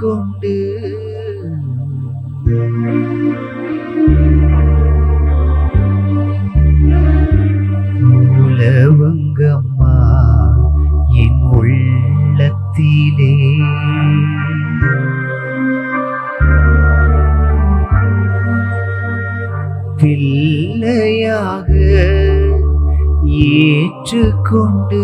கொண்டு. உலவங்கம்மா என் உள்ளத்திலே. பிள்ளையாக ஏற்றுக்கொண்டு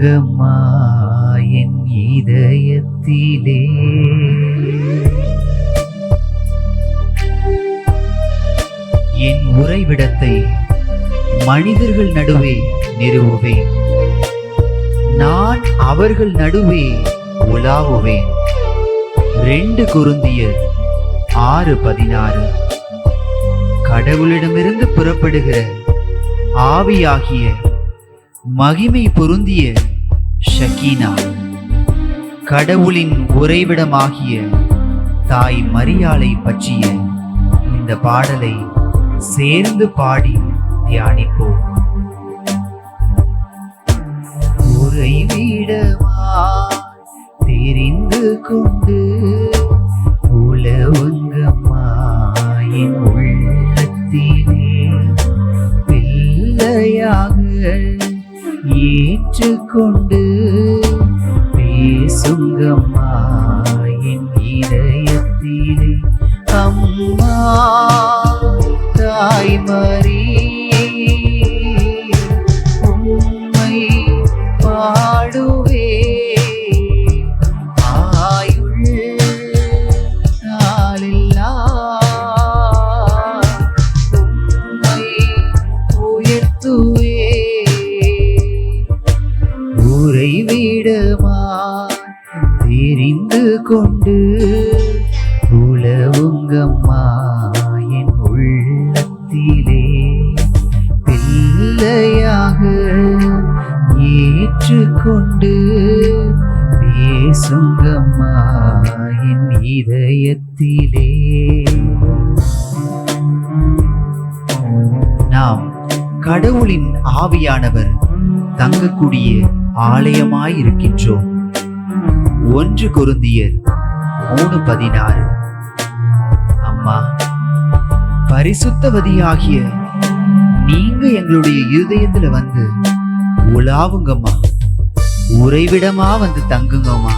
பேசுங்கம்மா என் இதயத்திலே. என் உறைவிடத்தை மனிதர்கள் நடுவே நிறுவுவேன். நான் அவர்கள் நடுவே உலாவுவேன். ரெண்டு குருந்தியர் ஆறு பதினாறு. கடவுளிடமிருந்து புறப்படுகிற ஆவியாகிய மகிமை பொருந்திய ஷகீனா கடவுளின் உறைவிடமாகிய தாய் மரியாளை பற்றிய இந்த பாடலை சேர்ந்து பாடி தியானிப்போம். உறைவிடமா தெரிந்து கொண்டு கொண்டு பேசுங்கம்மாயின் இதயத்திலே. அம்மா தாய்மரி கொண்டு உலவுங்கம்மா என் உள்ளத்திலே பிள்ளையாக ஏற்றுக்கொண்டு பேசுங்கம்மா என் இதயத்திலே. நாம் கடவுளின் ஆவியானவர் தங்கக்கூடிய ஆலயமாயிருக்கின்றோம். ஒன்று கொருந்தியர் மூணு பதினாறு. அம்மா பரிசுத்தவதியாகிய நீங்க எங்களுடைய இருதயத்துல வந்து உலாவுங்கம்மா. உறைவிடமா வந்து தங்குங்கம்மா.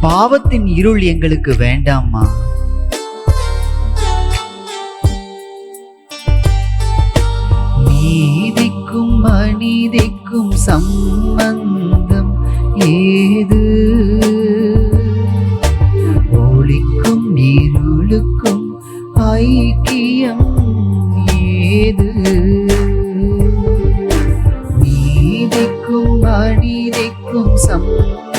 பாவத்தின் இருள் எங்களுக்கு வேண்டாம்மா. நீதிக்கும் அநீதிக்கும் சம்பந்தம் ஏ ஐக்கியம் ஏது? நீதிக்கும் அநீதிக்கும் சம்பந்தம்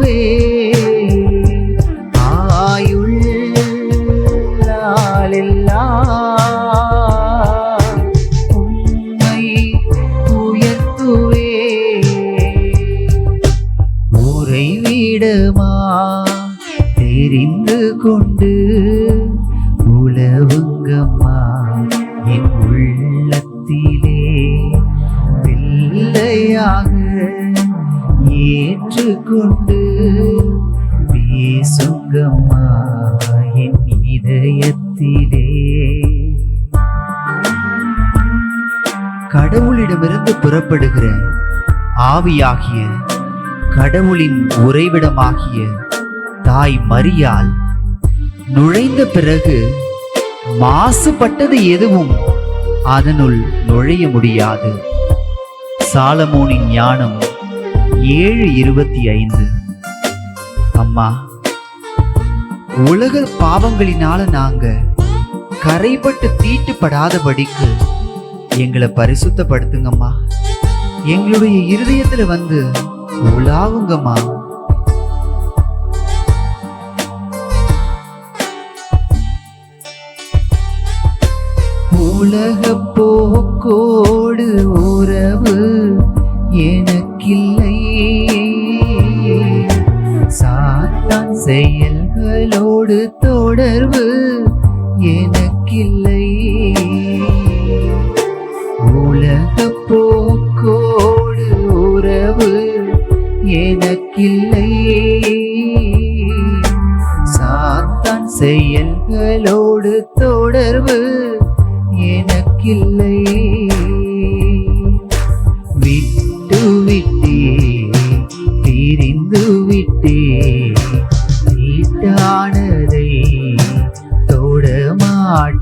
பாடுவே ஆயுள் நாளெல்லாம் உம்மை உயர்த்துவே உறைவிடமா தெரிந்து கொண்டு உலவுங்கம்மா என் உள்ளத்திலே பிள்ளையாக ஏற்றுக்கொண்டு தங்கம்மா என் இதயத்திலே. கடவுளிடமிருந்து புறப்படுகிற ஆவியாகிய கடவுளின் உறைவிடமாகிய தாய் மரியால் நுழைந்த பிறகு மாசுபட்டது எதுவும் அதனுள் நுழைய முடியாது. சாலமோனின் ஞானம் ஏழு இருபத்தி ஐந்து. அம்மா உலக பாவங்களினால நாங்க கரைப்பட்டு தீட்டுப்படாதபடிக்கு எங்களை பரிசுத்தப்படுத்துங்கம்மா. எங்களுடைய இருதயத்துல வந்து உலாவுங்கம்மா. உலக போக்கோடு உறவு எனக்கில்லை சாத்தான் உன்னோடு தொடர்பு எனக்கில்லை. உலக போக்கோடு உறவு எனக்கில்லை. சாத்தான் செயல்களோடு தொடர்பு எனக்கில்லை.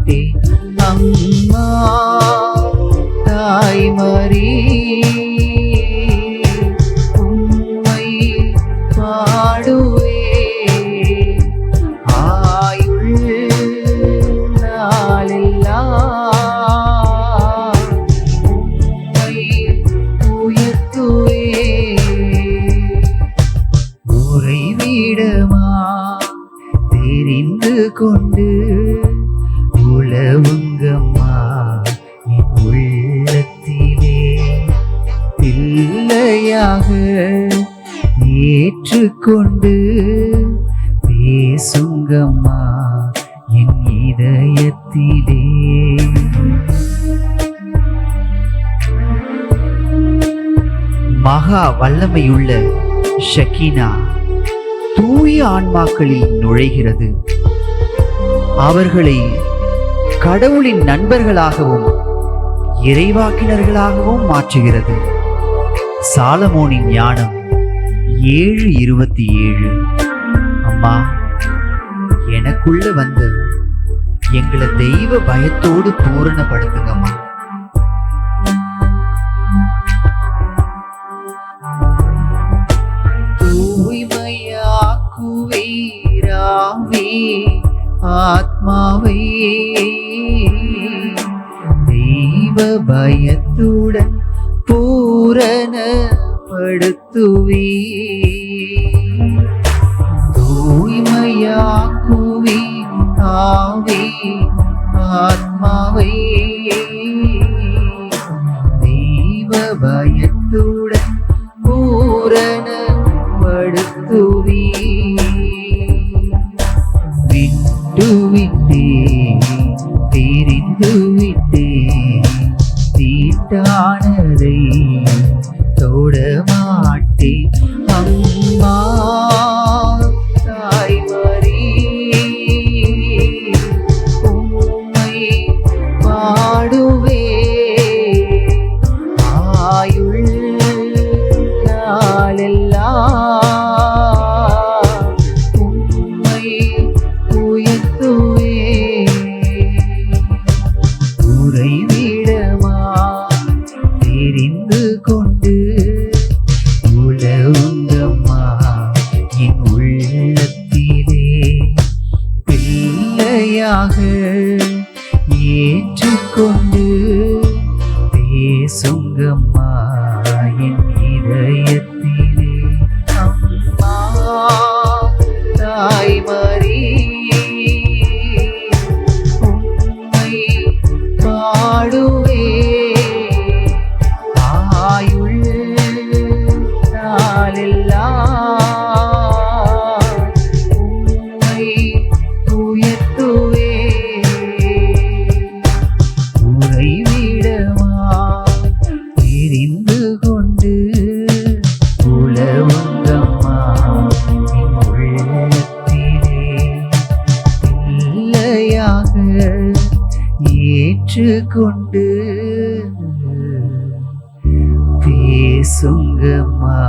தொடமாட்டே அம்மா தாய்மறி உம்மை ஏற்றுக்கொண்டு பேசுங்கம்மா என் இதயத்திலே. மகா வல்லமையுள்ள ஷக்கீனா தூய ஆன்மாக்களில் நுழைகிறது. அவர்களை கடவுளின் நண்பர்களாகவும் இறைவாக்கினர்களாகவும் மாற்றுகிறது. சாலமோனின் ஞானம் ஏழு இருபத்தி ஏழு. அம்மா எனக்குள்ள வந்து எங்களை தெய்வ பயத்தோடு பூரணப்படுத்துங்கம்மா. தூய்மையாக்குவீராவே ஆத்மாவை. தெய்வ பயத்துடன் பூரணப்படுத்துவே മടുത്തു. பேசுங்கம்மா என் இதயத்திலே அம்மா தாய்மறி உம்மை பாடுவே. ஆயுள் நாளெல்லாம் ஏற்றுக்கொண்டு பேசுங்கம்மா